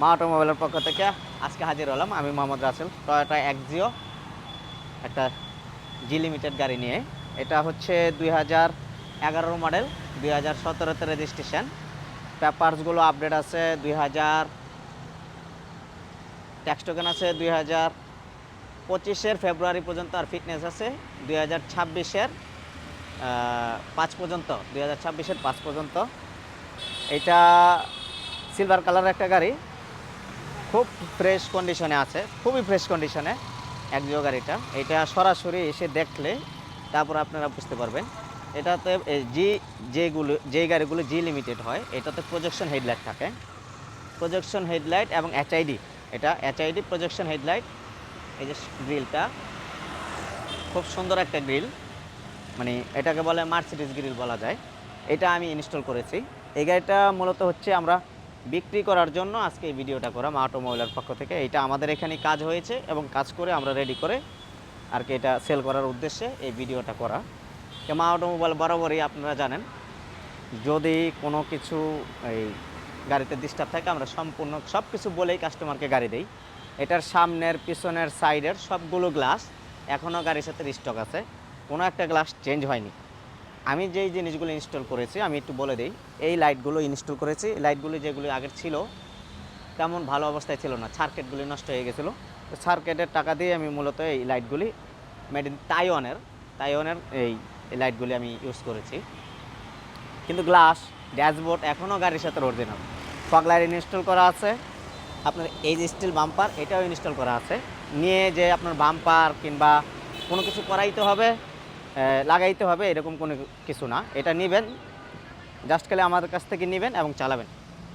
মা অটোমোবাইলের পক্ষ থেকে আজকে হাজির হলাম আমি মোহাম্মদ রাসেল টয়োটা এক্সিও একটা জি লিমিটেড গাড়ি নিয়ে। এটা হচ্ছে দুই হাজার এগারোর মডেল দুই হাজার সতেরোতে রেজিস্ট্রেশন পেপারসগুলো আপডেট আছে দুই হাজার ট্যাক্স টোকেন আছে দুই হাজার পঁচিশের ফেব্রুয়ারি পর্যন্ত আর ফিটনেস আছে দুই হাজার ছাব্বিশের পাঁচ পর্যন্ত, দুই হাজার ছাব্বিশের পাঁচ পর্যন্ত। এটা সিলভার কালারের একটা গাড়ি। খুব ফ্রেশ কন্ডিশনে আছে, খুবই ফ্রেশ কন্ডিশনে একজিও গাড়িটা। এটা সরাসরি এসে দেখলে তারপর আপনারা বুঝতে পারবেন। এটাতে জি যেগুলো যেই গাড়িগুলো জি লিমিটেড হয়, এটাতে প্রজেকশন হেডলাইট থাকে। প্রজেকশন হেডলাইট এবং এইচআইডি এটা এইচআইডি প্রজেকশন হেডলাইট এই যে গ্রিলটা খুব সুন্দর একটা গ্রিল মানে এটাকে বলে মার্সিডিস গ্রিল বলা যায়। এটা আমি ইনস্টল করেছি। এই গাড়িটা মূলত হচ্ছে আমরা বিক্রি করার জন্য আজকে এই ভিডিওটা করা মা অটোমোবাইলের পক্ষ থেকে। এটা আমাদের এখানে কাজ হয়েছে এবং কাজ করে আমরা রেডি করে আর কি এটা সেল করার উদ্দেশ্যে এই ভিডিওটা করা। মা অটোমোবাইল বরাবরই আপনারা জানেন, যদি কোনো কিছু এই গাড়িতে ডিস্টার্ব থাকে, আমরা সম্পূর্ণ সব কিছু বলেই কাস্টমারকে গাড়ি দেই। এটার সামনের, পিছনের সাইডের সবগুলো গ্লাস এখনও গাড়ির সাথে স্টক আছে। কোনো একটা গ্লাস চেঞ্জ হয়নি। আমি যেই জিনিসগুলো ইনস্টল করেছি, আমি একটু বলে দিই, এই লাইটগুলো ইনস্টল করেছি। লাইটগুলো যেগুলো আগের ছিল, তেমন ভালো অবস্থায় ছিল না। সার্কিটগুলি নষ্ট হয়ে গেছিল। তো সার্কিটের টাকা দিয়ে আমি মূলত এই লাইটগুলি মেড ইন তাইওয়ানের তাইওয়ানের এই লাইটগুলি আমি ইউজ করেছি। কিন্তু গ্লাস ড্যাশবোর্ড এখনও গাড়ির সাথে অরিজিনাল ফগ লাইট ইনস্টল করা আছে। আপনার এই যে স্টিল বাম্পার এটাও ইনস্টল করা আছে। নিয়ে যে আপনার বাম্পার কিংবা কোনো কিছু করাইতে হবে লাগাইতে হবে, এরকম কোনো কিছু না। এটা নেবেন জাস্ট খালি আমাদের কাছ থেকে নেবেন এবং চালাবেন।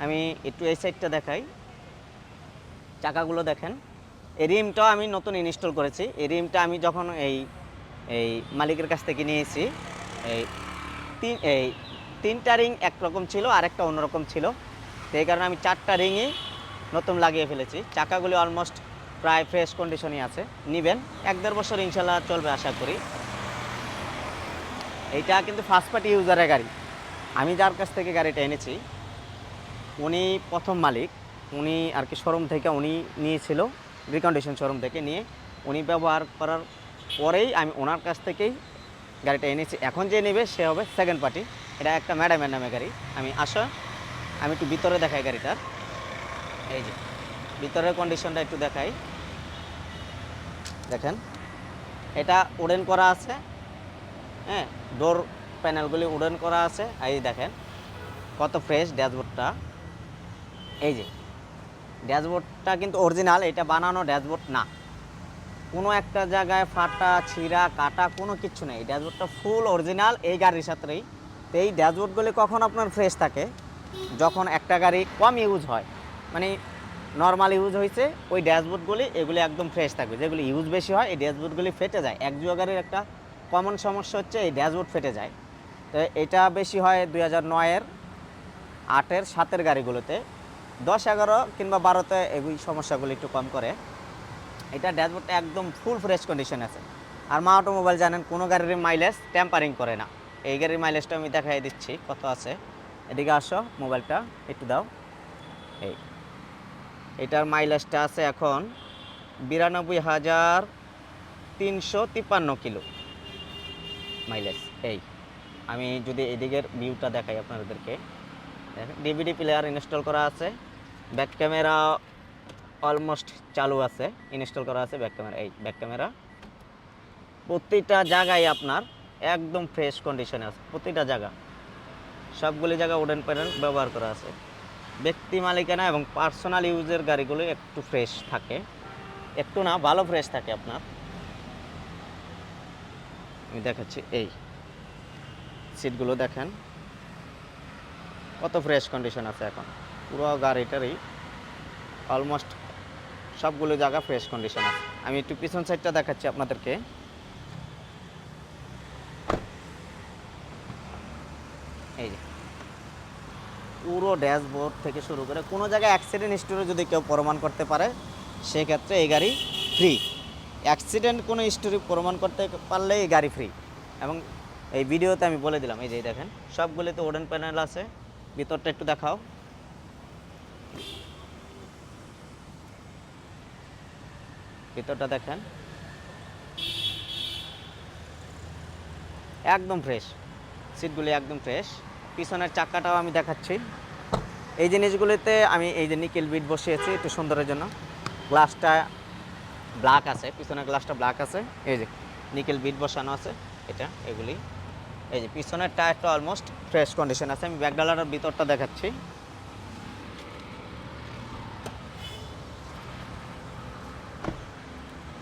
আমি একটু এই সাইডটা দেখাই। চাকাগুলো দেখেন। এই রিমটাও আমি নতুন ইনস্টল করেছি। এই রিমটা আমি যখন এই এই মালিকের কাছ থেকে নিয়েছি, এই তিন, এই তিনটা রিং একরকম ছিল আর একটা অন্যরকম ছিল। সেই কারণে আমি চারটা রিংই নতুন লাগিয়ে ফেলেছি। চাকাগুলি অলমোস্ট প্রায় ফ্রেশ কন্ডিশনই আছে। নিবেন, এক দেড় বছর ইনশাল্লাহ চলবে আশা করি। এইটা কিন্তু ফার্স্ট পার্টি ইউজারের গাড়ি। আমি যার কাছ থেকে গাড়িটা এনেছি, উনি প্রথম মালিক, উনি আর কি শোরুম থেকে উনি নিয়েছিল রিকন্ডিশন শোরুম থেকে নিয়ে উনি ব্যবহার করার পরেই আমি ওনার কাছ থেকেই গাড়িটা এনেছি। এখন যে নেবে সে হবে সেকেন্ড পার্টি এটা একটা ম্যাডামের নামে গাড়ি। আমি আসা, আমি একটু ভিতরে দেখাই গাড়িটার এই যে, ভিতরের কন্ডিশনটা একটু দেখাই। দেখেন, এটা ওডেন করা আছে। হ্যাঁ। ডোর প্যানেলগুলি উডেন করা আছে। এই দেখেন, কত ফ্রেশ ড্যাশবোর্ডটা। এই যে, ড্যাশবোর্ডটা কিন্তু অরিজিনাল, এটা বানানো ড্যাশবোর্ড না। কোনো একটা জায়গায় ফাটা, ছিঁড়া, কাটা কোনো কিছু নেই। ড্যাশবোর্ডটা ফুল অরিজিনাল, এই গাড়ির সাথেই। তো এই ড্যাশবোর্ডগুলি কখন আপনার ফ্রেশ থাকে, যখন একটা গাড়ি কম ইউজ হয়। মানে নর্মাল ইউজ হয়েছে ওই ড্যাশবোর্ডগুলি এগুলি একদম ফ্রেশ থাকবে। যেগুলি ইউজ বেশি হয়, এই ড্যাশবোর্ডগুলি ফেটে যায়। এক জুয়া গাড়ির একটা কমন সমস্যা হচ্ছে এই ড্যাশবোর্ড ফেটে যায়। তো এটা বেশি হয় দুই হাজার নয়ের আটের সাতের গাড়িগুলোতে। দশ এগারো কিংবা বারোতে এই সমস্যাগুলি একটু কম করে। এটা ড্যাশবোর্ডটা একদম ফুল ফ্রেশ কন্ডিশন আছে। আর মা অটোমোবাইল জানেন, কোনো গাড়ির মাইলেজ টেম্পারিং করে না। এই গাড়ির মাইলেজটা আমি দেখাই দিচ্ছি কত আছে। এদিকে আসো, মোবাইলটা একটু দাও। এই, এটার মাইলেজটা আছে এখন বিরানব্বই হাজার তিনশো তিপ্পান্ন কিলো। মাইলেজ এই, আমি যদি এদিকের ভিউটা দেখাই আপনাদেরকে। ডিভিডি প্লেয়ার ইনস্টল করা আছে। ব্যাক ক্যামেরা অলমোস্ট চালু আছে। ইনস্টল করা আছে ব্যাক ক্যামেরা এই ব্যাক ক্যামেরা প্রতিটা জায়গায় আপনার একদম ফ্রেশ কন্ডিশনে আছে। প্রতিটা জায়গা। সবগুলি জায়গা উডেন প্যানেল ব্যবহার করা আছে। ব্যক্তি মালিকানা এবং পার্সোনাল ইউজের গাড়িগুলো একটু ফ্রেশ থাকে। একটু না, ভালো ফ্রেশ থাকে আপনার। আমি দেখাচ্ছি, এই সিটগুলো দেখেন। কত ফ্রেশ কন্ডিশন আছে এখন। পুরো গাড়িটারই অলমোস্ট সবগুলো জায়গা ফ্রেশ কন্ডিশন আছে। আমি একটু পিছন সাইডটা দেখাচ্ছি আপনাদেরকে। এই যে। পুরো ড্যাশবোর্ড থেকে শুরু করে কোনো জায়গায় অ্যাক্সিডেন্ট হিস্টোরি যদি কেউ প্রমাণ করতে পারে, সেক্ষেত্রে এই গাড়ি ফ্রি অ্যাক্সিডেন্ট কোনো হিস্টোরি প্রমাণ করতে পারলে এই গাড়ি ফ্রি এবং এই ভিডিওতে আমি বলে দিলাম, এই যে দেখেন, সবগুলিতে ওডেন প্যানেল আছে। ভিতরটা একটু দেখাও। ভিতরটা দেখেন। একদম ফ্রেশ সিটগুলি একদম ফ্রেশ পিছনের চাকাটাও আমি দেখাচ্ছি। এই জিনিসগুলিতে আমি এই যে নিকেল বিট বসিয়েছি একটু সুন্দরের জন্য। গ্লাসটা ব্ল্যাক আছে, পিছনের গ্লাসটা ব্ল্যাক আছে। এই যে, নিকেল বিট বসানো আছে, এটা, এগুলি। এই যে, পিছনের টায়ারটা অলমোস্ট ফ্রেশ কন্ডিশন আছে। আমি ব্যাকডালার ভিতরটা দেখাচ্ছি।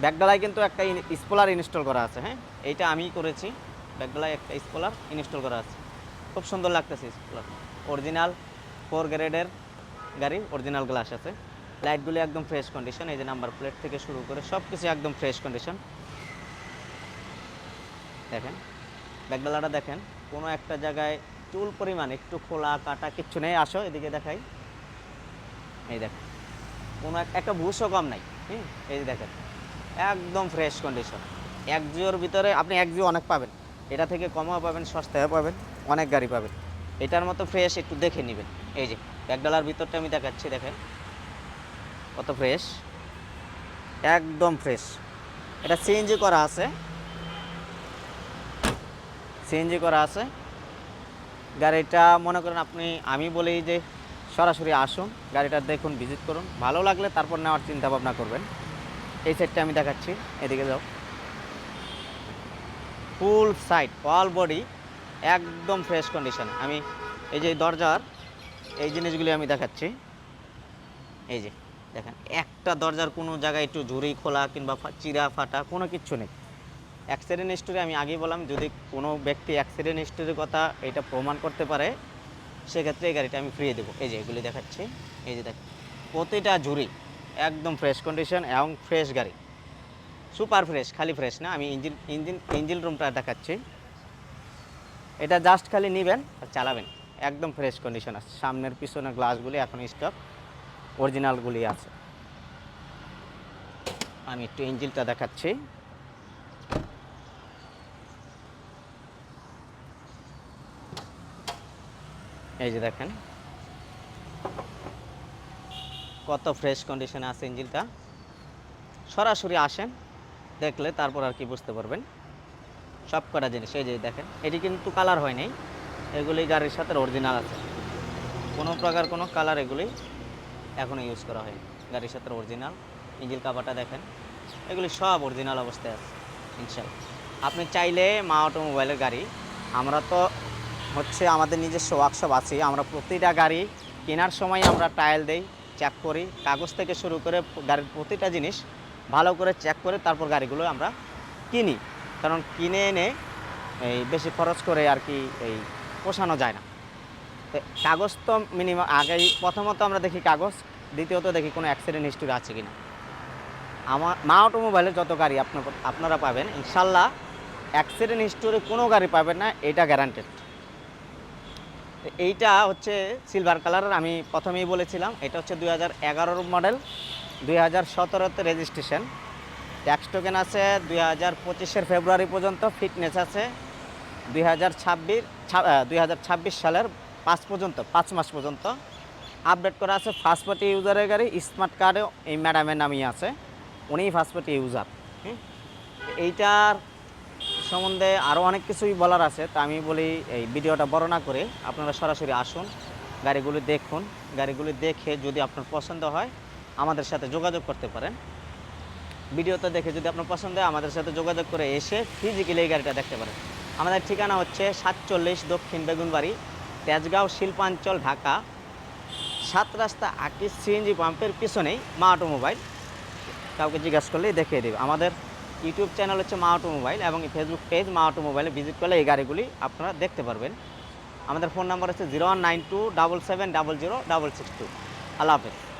ব্যাকডালায় কিন্তু একটা স্পোলার ইনস্টল করা আছে হ্যাঁ? এইটা আমিই করেছি। ব্যাকডালায় একটা স্পোলার ইনস্টল করা আছে। খুব সুন্দর লাগতেছে স্পোলার অরিজিনাল ফোর গ্রেডের গাড়ি অরিজিনাল গ্লাস আছে। লাইটগুলি একদম ফ্রেশ কন্ডিশন এই যে নাম্বার প্লেট থেকে শুরু করে সব কিছু একদম ফ্রেশ কন্ডিশন দেখেন ব্যাকডালাটা দেখেন, কোনো একটা জায়গায় চুল পরিমাণ একটু খোলা কাটা কিচ্ছু নেই। আসো, এদিকে দেখাই। এই দেখেন, কোনো এক- একটা ভুষও কম নাই, হুম? এই যে দেখেন, একদম ফ্রেশ কন্ডিশন এক জিওর ভিতরে আপনি এক জিও অনেক পাবেন। এটা থেকে কমও পাবেন সস্তায় পাবেন, অনেক গাড়ি পাবেন। এটার মতো ফ্রেশ একটু দেখে নেবেন। এই যে ব্যাকডালার ভিতরটা আমি দেখাচ্ছি, দেখেন। কত ফ্রেশ একদম ফ্রেশ এটা সিএনজি করা আছে। সিএনজি করা আছে। গাড়িটা মনে করেন আপনি, আমি বলি যে সরাসরি আসুন, গাড়িটা দেখুন ভিজিট করুন। ভালো লাগলে তারপর নেওয়ার চিন্তা ভাবনা করবেন। এই সাইডটা আমি দেখাচ্ছি, এদিকে যাও। ফুল সাইড অল বডি একদম ফ্রেশ কন্ডিশন আমি এই যে দরজার, এই জিনিসগুলি আমি দেখাচ্ছি। এই যে। দেখেন, একটা দরজার কোনো জায়গায় একটু ঝুরি খোলা কিংবা চিরা ফাটা কোনো কিচ্ছু নেই। অ্যাক্সিডেন্ট হিস্টোরি আমি আগেই বললাম, যদি কোনো ব্যক্তি অ্যাক্সিডেন্ট হিস্টোরির কথা এটা প্রমাণ করতে পারে, সেক্ষেত্রে এই গাড়িটা আমি ফ্রি দেবো। এই যে এগুলি দেখাচ্ছি, এই যে দেখেন, প্রতিটা ঝুরি একদম ফ্রেশ কন্ডিশন এবং ফ্রেশ গাড়ি। সুপার ফ্রেশ খালি ফ্রেশ না, আমি ইঞ্জিন ইঞ্জিন ইঞ্জিন রুমটা দেখাচ্ছি। এটা জাস্ট খালি নেবেন আর চালাবেন। একদম ফ্রেশ কন্ডিশন আছে। সামনের পিছনের গ্লাসগুলি এখন স্টক অরিজিনালগুলি আছে। আমি একটু ইঞ্জিলটা দেখাচ্ছি। এই যে দেখেন। কত ফ্রেশ কন্ডিশনে আছে ইঞ্জিলটা সরাসরি আসেন, দেখলে তারপর আর কি বুঝতে পারবেন। সব কটা জিনিস, এই যে দেখেন, এটি কিন্তু কালার হয় নাই। এগুলি গাড়ির সাথে অরিজিনাল আছে। কোনো প্রকার কোনো কালার এগুলি এখনও ইউজ করা হয়নি। গাড়ির সাথে অরিজিনাল ইঞ্জিন কাভারটা দেখেন, এগুলি সব অরিজিনাল অবস্থায় আছে, ইনশাল্লাহ। আপনি চাইলে মা অটোমোবাইলের গাড়ি, আমরা তো হচ্ছে আমাদের নিজস্ব ওয়ার্কশপ আছে, আমরা প্রতিটা গাড়ি কেনার সময় আমরা ট্রায়াল দেই চেক করি, কাগজ থেকে শুরু করে গাড়ির প্রতিটা জিনিস ভালো করে চেক করে তারপর গাড়িগুলো আমরা কিনি। কারণ কিনে এনে এই বেশি খরচ করে আর কি এই পোষানো যায় না। তো কাগজ তো মিনিমাম আগেই প্রথমত আমরা দেখি কাগজ, দ্বিতীয়ত দেখি কোনো অ্যাক্সিডেন্ট হিস্ট্রি আছে কিনা। আমার, মা অটোমোবাইলের যত গাড়ি আপনার, আপনারা পাবেন, ইনশাল্লাহ অ্যাক্সিডেন্ট হিস্টোরি কোনো গাড়ি পাবেন না, এটা গ্যারান্টেড এইটা হচ্ছে সিলভার কালারের আমি প্রথমেই বলেছিলাম, এটা হচ্ছে দুই হাজার মডেল দুই হাজার সতেরোতে রেজিস্ট্রেশন ট্যাক্স টোকেন আছে দুই হাজার পঁচিশের ফেব্রুয়ারি পর্যন্ত ফিটনেস আছে দুই হাজার ছাব্বিশ দুই হাজার ছাব্বিশ সালের পাঁচ পর্যন্ত, পাঁচ মাস পর্যন্ত। আপডেট করা আছে ফার্স্ট পার্টি ইউজারের গাড়ি স্মার্ট কার্ডেও এই ম্যাডামের নামই আছে। উনিই ফার্স্ট পার্টি ইউজার হ্যাঁ এইটার সম্বন্ধে আরও অনেক কিছুই বলার আছে, তা আমি বলি এই ভিডিওটা বড় না করে আপনারা সরাসরি আসুন, গাড়িগুলি দেখুন। গাড়িগুলি দেখে যদি আপনার পছন্দ হয়, আমাদের সাথে যোগাযোগ করতে পারেন। ভিডিওতে দেখে যদি আপনার পছন্দ হয়, আমাদের সাথে যোগাযোগ করে এসে ফিজিক্যালি এই গাড়িটা দেখতে পারেন। আমাদের ঠিকানা হচ্ছে সাতচল্লিশ দক্ষিণ বেগুনবাড়ি তেজগাঁও, শিল্পাঞ্চল, ঢাকা। সাত রাস্তা আকিস সিএনজি পাম্পের পিছনেই মা অটোমোবাইল। কাউকে জিজ্ঞাসা করলেই দেখিয়ে দেবে। আমাদের ইউটিউব চ্যানেল হচ্ছে মা অটোমোবাইল এবং ফেসবুক পেজ মা অটোমোবাইলে ভিজিট করলে এই গাড়িগুলি আপনারা দেখতে পারবেন। আমাদের ফোন নাম্বার হচ্ছে zero one nine two double seven double zero double six two. আল্লাহ হাফেজ।